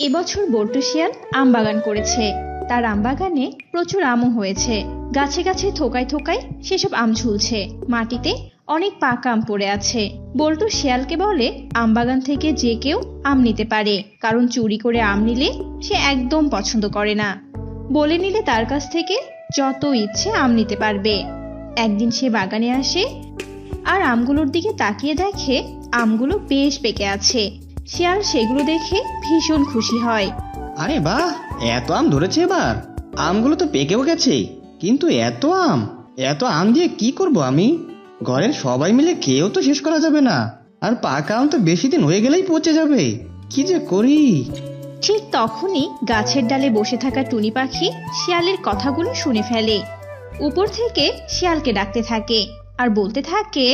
এবছর বল্টু শিয়াল আম বাগান করেছে। তার আম বাগানে প্রচুর আমও হয়েছে। গাছে গাছে থোকায় থোকায় সেসব আম ঝুলছে। মাটিতে অনেক পাকা আম পড়ে আছে। বল্টু শিয়ালকে বলে আম বাগান থেকে যে কেউ আম নিতে পারে। কারণ চুরি করে আম নিলে সে একদম পছন্দ করে না। বলে নিলে তার কাছ থেকে যত ইচ্ছে আম নিতে পারবে। একদিন সে বাগানে আসে আর আমগুলোর দিকে তাকিয়ে দেখে আমগুলো বেশ পেকে আছে। শিয়াল সেগুলো দেখে ভীষণ খুশি হয়। আরে বাহ এত আম ধরেছে এবার। আমগুলো তো পেকেও গেছে কিন্তু এত আম এত আম দিয়ে কি করব আমি? ঘরের সবাই মিলে খেয়েও তো শেষ করা যাবে না আর পাকা আম তো বেশি দিন হয়ে গেলেই পচে যাবে। কি যে করি? ঠিক তখনই গাছের ডালে বসে থাকা টুনি পাখি শিয়ালের কথাগুলো শুনে ফেলে। উপর থেকে শিয়ালকে ডাকতে থাকে আর বলতে থাকে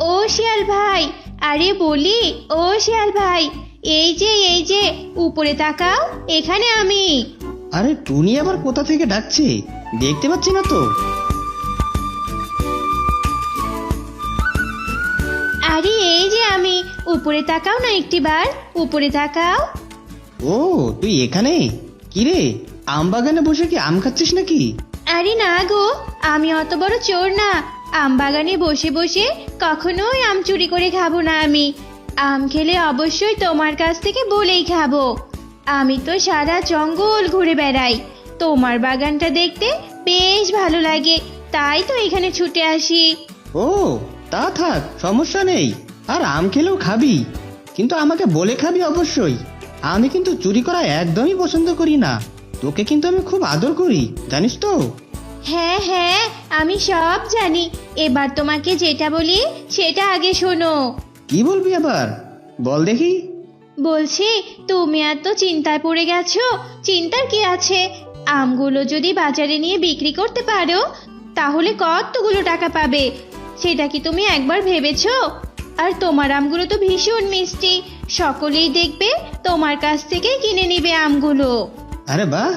ও শিয়াল ভাই আরে বলি ও শিয়াল ভাই এই যে এই যে উপরে তাকাও এখানে আমি। আরে টুনি আবার কোথা থেকে ডাকছে? দেখতে পাচ্ছি না তো। আরে এই যে আমি উপরে তাকাও না একটিবার উপরে তাকাও। ও তুই এখানে? কি রে আম বাগানে বসে কি আম খাচ্ছিস নাকি? আরে না গো আমি অত বড় চোর না আম বাগানে বসে বসে কখনোই আম চুরি করে খাব না আমি। আম খেলে অবশ্যই তোমার কাছ থেকে বলেই খাব। আমি তো সারা জঙ্গল ঘুরে বেড়াই। তোমার বাগানটা দেখতে বেশ ভালো লাগে। তাই তো এখানে ছুটে আসি। ও, তা থাক, সমস্যা নেই। আর আম খেলেও খাবি। কিন্তু আমাকে বলে খাবি অবশ্যই। আমি কিন্তু চুরি করা একদমই পছন্দ করি না। তোকে কিন্তু আমি খুব আদর করি, জানিস তো? হ্যাঁ হ্যাঁ আমি সব জানি। এবার তোমাকে যেটা বলি সেটা আগে শোনো। কি বলবি আবার? বল দেখি। বলছি তুমি এত চিন্তায় পড়ে গেছো চিন্তার কি আছে? আমগুলো যদি বাজারে নিয়ে বিক্রি করতে পারো তাহলে কতগুলো টাকা পাবে? সেটা কি তুমি একবার ভেবেছো? আর তোমার আমগুলো তো ভীষণ মিষ্টি। সকলেই দেখবে তোমার কাছ থেকেই কিনে নিবে আমগুলো। আরে বাহ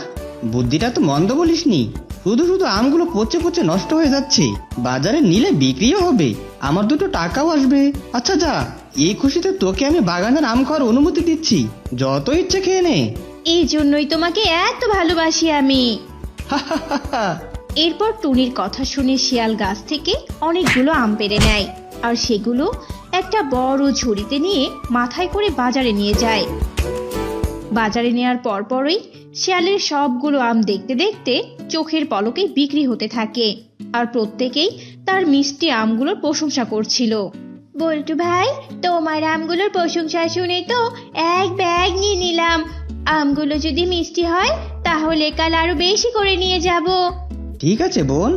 বুদ্ধিটা তো মন্দ বলিসনি। শুধু শুধু আমগুলো পচে পচে নষ্ট হয়ে যাচ্ছে। বাজারে নিলে বিক্রিও হবে। আমার দুটো টাকাও আসবে। আচ্ছা যা এই খুশিতে তোকে আমি বাগানের আম খাওয়ার অনুমতি দিচ্ছি। যত ইচ্ছে খেয়ে নে। এই জন্যই তোমাকে এত ভালোবাসি আমি। এরপর টুনির কথা শুনে শিয়াল গাছ থেকে অনেকগুলো আম পেড়ে নেয়। আর সেগুলো একটা বড় ঝুড়িতে নিয়ে মাথায় করে বাজারে নিয়ে যায়। বাজারে নেওয়ার পরপরই শিয়ালের সবগুলো আম দেখতে দেখতে চোখের পলকে বিক্রি হতে থাকে। আর প্রত্যেকেই তার মিষ্টি আমগুলোর প্রশংসা করছিল। বল্টু ভাই তোমার আমগুলোর প্রশংসা শুনে তো এক ব্যাগ নিয়ে নিলাম। আমগুলো যদি মিষ্টি হয় তাহলে কাল আরও বেশি করে নিয়ে যাব। ঠিক আছে বোন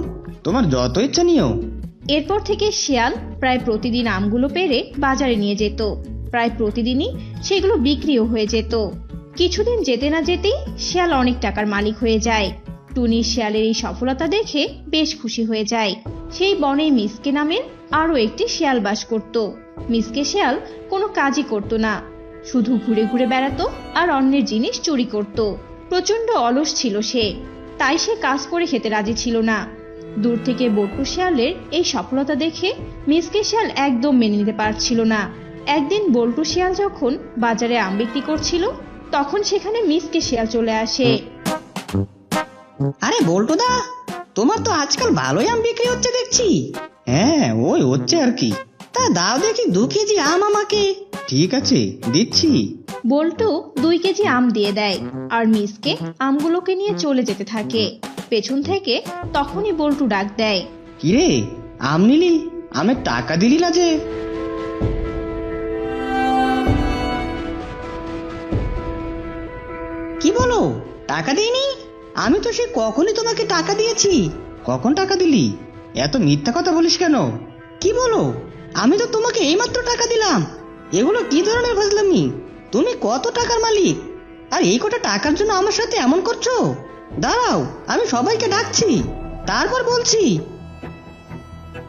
তোমার যত ইচ্ছা নিও। এরপর থেকে শিয়াল প্রায় প্রতিদিন আমগুলো পেরে বাজারে নিয়ে যেত। প্রায় প্রতিদিনই সেগুলো বিক্রিও হয়ে যেত। কিছুদিন যেতে না যেতেই শিয়াল অনেক টাকার মালিক হয়ে যায়। টুনি শিয়ালের এই সফলতা দেখে বেশ খুশি হয়ে যায়। সেই বনে মিসকে নামের আরও একটি শিয়াল বাস করত। মিসকে শিয়াল কোনো কাজই করত না। শুধু ঘুরে ঘুরে বেড়াতো আর অন্যের জিনিস চুরি করত। প্রচণ্ড অলস ছিল সে। তাই সে কাজ করে খেতে রাজি ছিল না। দূর থেকে বট্টু শিয়ালের এই সফলতা দেখে মিসকে শিয়াল একদম মেনে নিতে পারছিল না। একদিন বল্টু শিয়াল যখন বাজারে আম বিক্রি করছিল তখন সেখানে মিসকে শিয়াল চলে আসে। আরে বল্টুদা তোমার তো আজকাল ভালোই আম বিক্রি হচ্ছে দেখছি। হ্যাঁ ওই হচ্ছে আর কি। তা দাও দেখি দু কেজি আম আমাকে। ঠিক আছে দিচ্ছি। বল্টু দুই কেজি আম দিয়ে দেয় আর মিসকে আমগুলোকে নিয়ে চলে যেতে থাকে। পেছন থেকে তখনই বল্টু ডাক দেয়। কিরে আম নিলি? আমের টাকা দিলি না যে? বলো? টাকা দিইনি? আমি তো সে কখনই তোমাকে টাকা দিয়েছি। কখন টাকা দিলি? এত মিথ্যা কথা বলিস কেন? কি বলো? আমি তো তোমাকে এইমাত্র টাকা দিলাম। এগুলো কি ধরনের ফাজলামি? তুমি কত টাকার মালিক? আর এই কটা টাকার জন্য আমার সাথে এমন করছ? দাঁড়াও, আমি সবাইকে ডাকছি। তারপর বলছি।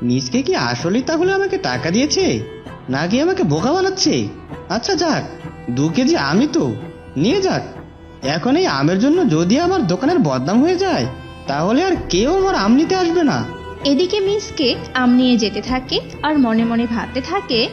মিসকে কি আসলেই তাহলে আমাকে টাকা দিয়েছে? নাকি আমাকে বোকা বানাচ্ছে? আচ্ছা যাক, দু কেজি আমি তো। নিয়ে যাক। এখন এই আমের জন্য যদি আমার দোকানের বদনাম হয়ে যায় তাহলে আর কেউ আমার আম নিতে আসবে না। এদিকে মিসকে আম নিয়ে যেতে থাকে আর মনে মনে ভাবতে থাকে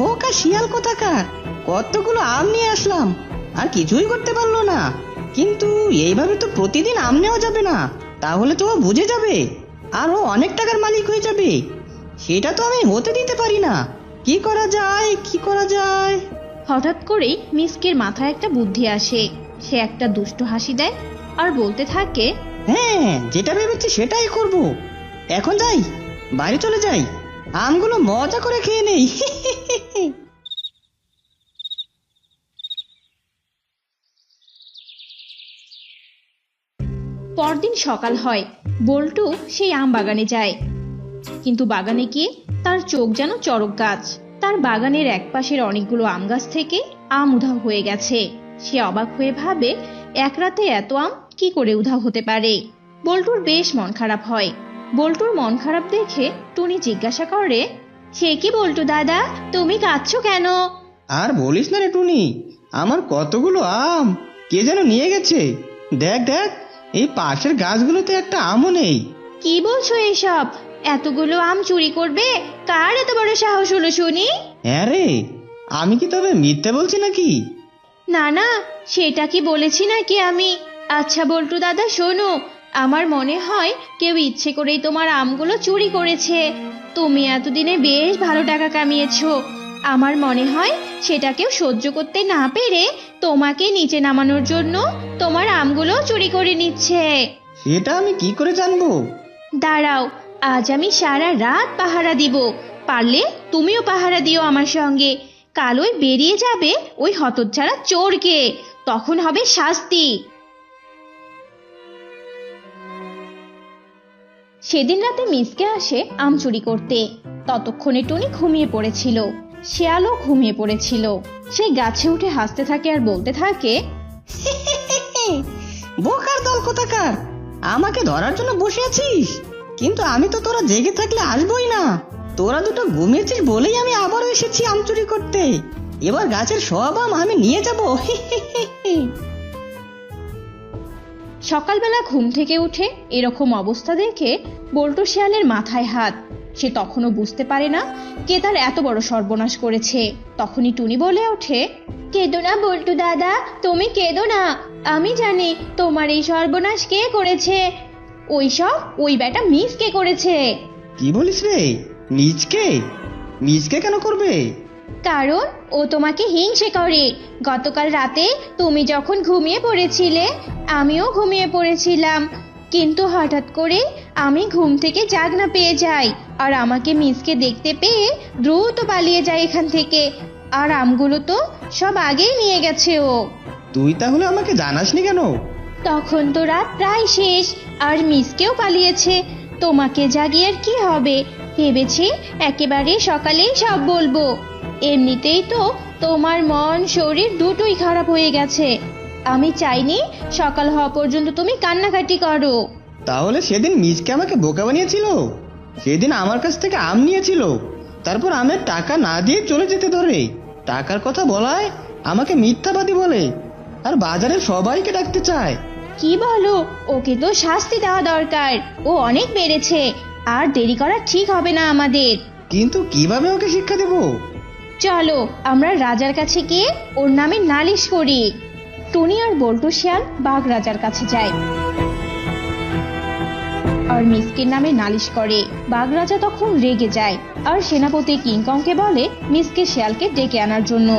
বোকা শিয়াল কোথাকার কতগুলো আম নিয়ে আসলাম আর কিছুই করতে পারল না। কিন্তু এইভাবে তো প্রতিদিন আম নেওয়া যাবে না তাহলে তো ও বুঝে যাবে আর ও অনেক টাকার মালিক হয়ে যাবে। সেটা তো আমি হতে দিতে পারি না। কি করা যায় কি করা যায়? হঠাৎ করেই মিসকের মাথায় একটা বুদ্ধি আসে। সে একটা দুষ্ট হাসি দেয় আর বলতে থাকে হ্যাঁ যেটা ভেবেছি সেটাই করব। এখন যাই বাড়ি চলে যাই। আমগুলো মজা করে খেয়ে নেই। পরদিন সকাল হয় বল্টু সেই আম বাগানে যায়। কিন্তু বাগানে গিয়ে তার চোখ যেন চড়ক গাছ। তার বাগানের এক পাশের অনেকগুলো আম গাছ থেকে আম উধাও হয়ে গেছে। সে অবাক হয়ে ভাবে এক রাতে এত আম কি করে উধাও হতে পারে? বল্টুর বেশ মন খারাপ হয়। বল্টুর মন খারাপ দেখে টুনি জিজ্ঞাসা করে সে কি বল্টু দাদা তুমি কাঁদছো কেন? আর বলিস না রে টুনি আমার কতগুলো আম কে যেন নিয়ে গেছে? দেখ দেখ এই পাশের গাছগুলোতে একটা আমও নেই। কি বলছো এসব এতগুলো আম চুরি করবে? কার এত বড় সাহস হলো শুনি? হ্যাঁ রে আমি কি তবে মিথ্যে বলছি নাকি? না না সেটা কি বলেছি নাকি আমি? আচ্ছা বল্টু দাদা শোনো আমার মনে হয় কেউ ইচ্ছে করেই তোমার আমগুলো চুরি করেছে। তুমি এতদিনে বেশ ভালো টাকা কামিয়েছো। আমার মনে হয় সেটা কেউ সহ্য করতে না পেরে তোমাকে নিচে নামানোর জন্য তোমার আমগুলো চুরি করে নিচ্ছে। সেটা আমি কি করে জানব? দাঁড়াও আজ আমি সারা রাত পাহারা দিব। পারলে তুমিও পাহারা দিও আমার সঙ্গে। কাল ওই বেরিয়ে যাবে ওই হতচ্ছাড়া চোরকে। তখন হবে শাস্তি। সেদিন রাতে মিসকে আসে আম চুরি করতে। ততক্ষণে টুনি ঘুমিয়ে পড়েছিল। শেয়ালও ঘুমিয়ে পড়েছিল। সে গাছে উঠে হাসতে থাকে আর বলতে থাকে বোকার দল কোথাকার? আমাকে ধরার জন্য বসে আছিস? কিন্তু আমি তো তোরা জেগে থাকলে আসবোই না। তোরা দুটো ঘুমিয়েছিস বলেই আমি আবারও এসেছি আম চুরি করতে। এবার গাছের সব আম আমি নিয়ে যাব। সকালবেলা ঘুম থেকে উঠে এরকম অবস্থা দেখে বল্টু শিয়ালের মাথায় হাত। সে তখনও বুঝতে পারে না কে তার এত বড় সর্বনাশ করেছে। তখনই টুনি বলে ওঠে, কেঁদো না বল্টু দাদা, তুমি কেঁদো না। আমি জানি তোমার এই সর্বনাশ কে করেছে। ওই সব ওই বেটা মিস কে করেছে। কি বলিস রে? নিজকে নিজকে কেন করবে? কারণ ও তোমাকে হিংসে করে। গতকাল রাতে তুমি যখন ঘুমিয়ে পড়েছিলে আমিও ঘুমিয়ে পড়েছিলাম। কিন্তু হঠাৎ করে আমি ঘুম থেকে জাগনা পেয়ে যাই আর আমাকে মিসকে দেখতে পেয়ে দ্রুত পালিয়ে যায় এখান থেকে। আর আমগুলো তো সব আগেই নিয়ে গেছে ও। তুই তাহলে আমাকে জানাসনি কেন? তখন তো রাত প্রায় শেষ, আর মিসকেও পালিয়েছে। তোমাকে জাগিয়ে আর কি হবে? ভেবেছি একেবারে সকালেই সব বলব। এমনিতেই তো তোমার মন, শরীর দুটোই খারাপ হয়ে গেছে। আমি চাইনি সকাল হওয়া পর্যন্ত তুমি কান্নাকাটি করো। তাহলে সেদিন মিজকে আমাকে বোকা বানিয়েছিল? সেদিন আমার কাছ থেকে আম নিয়েছিল। তারপর আমের টাকা না দিয়ে চলে যেতে ধরে। টাকার কথা বলায় আমাকে মিথ্যাবাদী বলে। আর বাজারের সবাইকে ডাকতে চায়। কি বলো? ওকে তো শাস্তি দেওয়া দরকার। ও অনেক বেড়েছে। আর দেরি করা ঠিক হবে না আমাদের। কিন্তু কীভাবে ওকে শিক্ষা দেব? চলো আমরা রাজার কাছে গিয়ে ওর নামে নালিশ করি। টুনি আর বল্টু শিয়াল বাঘ রাজার কাছে যায়। আর মিসকের নামে নালিশ করে। বাঘ রাজা তখন রেগে যায়। আর সেনাপতি কিংকংকে বলে মিসকে শিয়ালকে ডেকে আনার জন্য।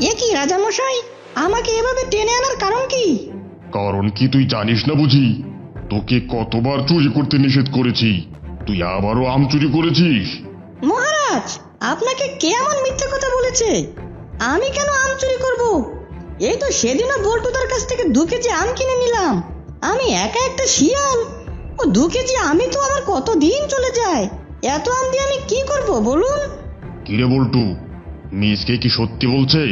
এ কি রাজামশাই? আমাকে এভাবে টেনে আনার কারণ কি? কারণ কি তুই জানিস না বুঝি? তোকে কতবার চুরি করতে নিষেধ করেছি। তুই আবারও আম চুরি করেছিস। মহারাজ আপনাকে কে এমন মিথ্যা কথা বলেছে? আমি কেন আম চুরি করব? এই তো সেদিনও বল্টুদার কাছ থেকে দু কেজি আম কিনে নিলাম। আমি একা একটা শিয়াল। ও দু কেজি আমি তো আমার কত দিন চলে যায়? এত আম দিয়ে আমি কি করব বলুন? কিরে বল্টু মিসকে কি সত্যি বলছে?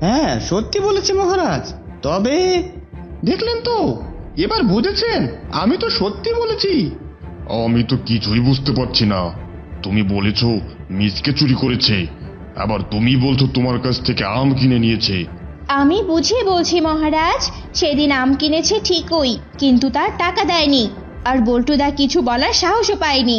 হ্যাঁ সত্যি বলেছে মহারাজ। তবে দেখলেন তো এবার বুঝেছেন আমি তো সত্যি বলেছি। আমি তো কিছুই বুঝতে পারছি না। তুমি বলেছ মিসকে চুরি করেছে আবার তুমি বলছো তোমার কাছ থেকে আম কিনে নিয়েছে। আমি বুঝিয়ে বলছি মহারাজ সেদিন আম কিনেছে ঠিকই কিন্তু তার টাকা দেয়নি আর বল্টুদা কিছু বলার সাহসও পায়নি।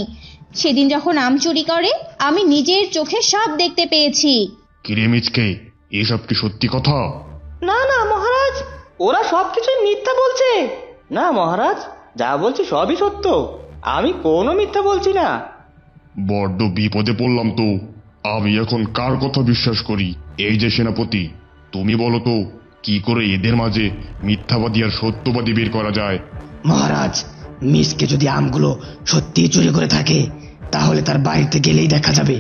সেদিন যখন আম চুরি করে আমি নিজের চোখে সব দেখতে পেয়েছি। কিরে মিচকে এসব কি সত্যি কথা? না না মহারাজ ওরা সবকিছুই মিথ্যা বলছে। না মহারাজ যা বলছে সবই সত্য। আমি কোনো মিথ্যা বলছি না। বড্ড বিপদে পড়লাম তো। আমি এখন কার কথা বিশ্বাস করি? এই যে সেনাপতি তুমি বলো তো কি করে এদের মাঝে মিথ্যাবাদী আর সত্যবাদী বের করা যায়? মহারাজ মিসকে যদি আমগুলো সত্যি চুরি করে থাকে তাহলে তার বাড়িতে গেলেই দেখা যাবে।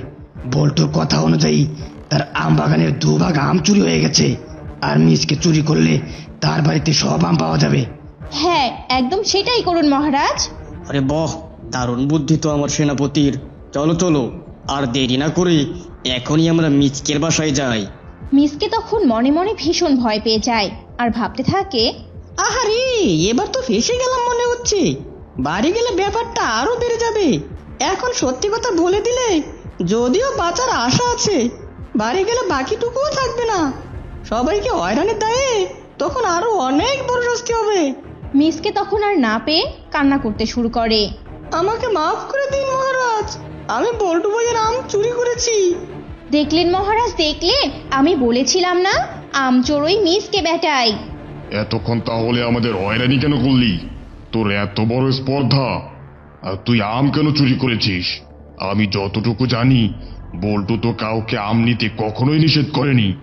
বল্টুর কথা অনুযায়ী তার আম বাগানের দুভাগ আম চুরি হয়ে গেছে আর মিসকে চুরি করলে তার বাড়িতে সব আম পাওয়া যাবে। হ্যাঁ একদম সেটাই করুন মহারাজ। আরে বাহ দারুণ বুদ্ধি তো আমার সেনাপতির। চলো চলো আর দেরি না করে এখনই আমরা মিচকের বাসায় যাই। মিসকে তখন মনে মনে ভীষণ ভয় পেয়ে যায় আর ভাবতে থাকে আহারে এবার তো ফেসে গেলাম মনে হচ্ছে। বাড়ি গেলে ব্যাপারটা আরও বেড়ে যাবে। এখন সত্যি কথা বলে দিলে? যদিও বাঁচার আশা আছে বাড়ি গেলে বাকিটুকুও থাকবে না। সবাইকে হয়রানির দায়ে তখন আরও অনেক বড় শাস্তি হবে। মিসকে তখন আর না পেয়ে কান্না করতে শুরু করে। আমাকে মাফ করে দিন মহারাজ আমি বল্টু ভাইয়ের আম চুরি করেছি। দেখলেন মহারাজ দেখলে? আমি বলেছিলাম না আম চোরই মিসকে বেটাই এতক্ষণ তাহলে আমাদের হয়রানি কেন করলি? তোর এত বড় স্পর্ধা। আর তুই আম কেন চুরি করেছিস? আমি যতটুকু জানি বল্টু তো কাউকে আম নিতে কখনোই নিষেধ করেনি।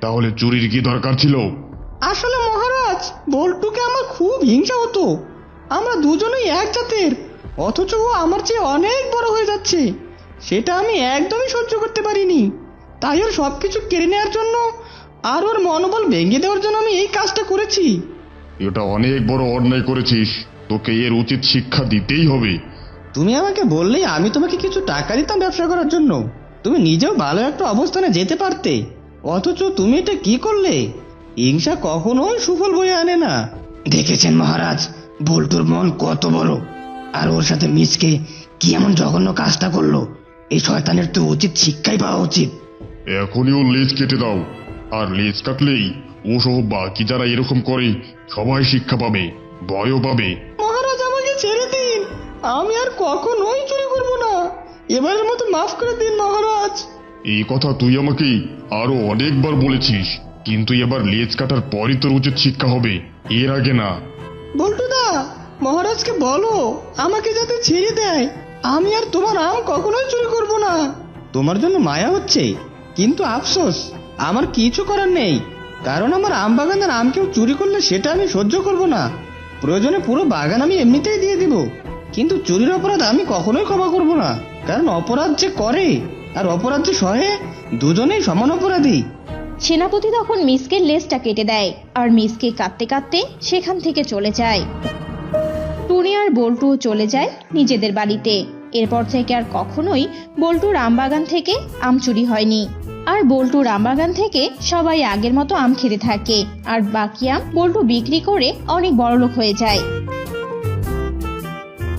তাহলে চুরির কি দরকার ছিল? আসলে মহারাজ বল্টুকে আমার খুব হিংসা হতো। আমরা দুজনেই এক জাতের অথচ ও আমার চেয়ে অনেক বড় হয়ে যাচ্ছে। সেটা আমি একদমই সহ্য করতে পারিনি। তাই ওর সব কিছু কেড়ে নেওয়ার জন্য আর ওর মনোবল ভেঙে দেওয়ার জন্য আমি এই কাজটা করেছি। এটা অনেক বড় অন্যায় করেছিস। তোকে এর উচিত শিক্ষা দিতেই হবে। তুমি আমাকে বললেই আমি তোমাকে কিছু টাকা দিতাম ব্যবসা করার জন্য। তুমি নিজেও ভালো একটা অবস্থানে যেতে পারতে। অথচ তুমি এটা কি করলে? হিংসা কখনোই সুফল বয়ে আনে না। দেখেছেন মহারাজ বল্টুর মন কত বড়। আর ওর সাথে মিসকে কি এমন জঘন্য কাজটা করল? এই শয়তানের তো উচিত শিক্ষাই পাওয়া উচিত। এখনই ওর লেজ কেটে দাও। আর লেজ কাটলেই ও সহ বাকি যারা এরকম করে সবাই শিক্ষা পাবে ভয়ও পাবে। আমি আর কখনোই চুরি করব না। এবারের মতো মাফ করে দিন মহারাজ। এই কথা তুই আমাকে আরও অনেকবার বলেছিস কিন্তু এবার লেজ কাটার পরই তোর উচিত শিক্ষা হবে। এর আগে না। বল্টুদা মহারাজকে বলো আমাকে যাতে ছেড়ে দেয়। আমি আর তোমার আম কখনোই চুরি করব না। তোমার জন্য মায়া হচ্ছে কিন্তু আফসোস আমার কিছু করার নেই। কারণ আমার আম বাগানের আম কেউ চুরি করলে সেটা আমি সহ্য করব না। প্রয়োজনে পুরো বাগান আমি এমনিতেই দিয়ে দিব। কিন্তু চুরির অপরাধ আমি কখনোই ক্ষমা করব না। কারণ অপরাধ যে করে, আর অপরাধ যে সহে, দুজনেই সমান অপরাধী। সেনাপতি তখন মিসকের লেজটা কেটে দেয়, আর মিসকে কাঁদতে কাঁদতে সেখান থেকে চলে যায়। টুনি আর বল্টুও চলে যায় নিজেদের বাড়িতে। এরপর থেকে আর কখনোই বল্টুর আমবাগান থেকে আম চুরি হয়নি। আর বল্টুর আমবাগান থেকে সবাই আগের মতো আম খেতে থাকে, আর বাকি আম বল্টু বিক্রি করে অনেক বড়লোক হয়ে যায়।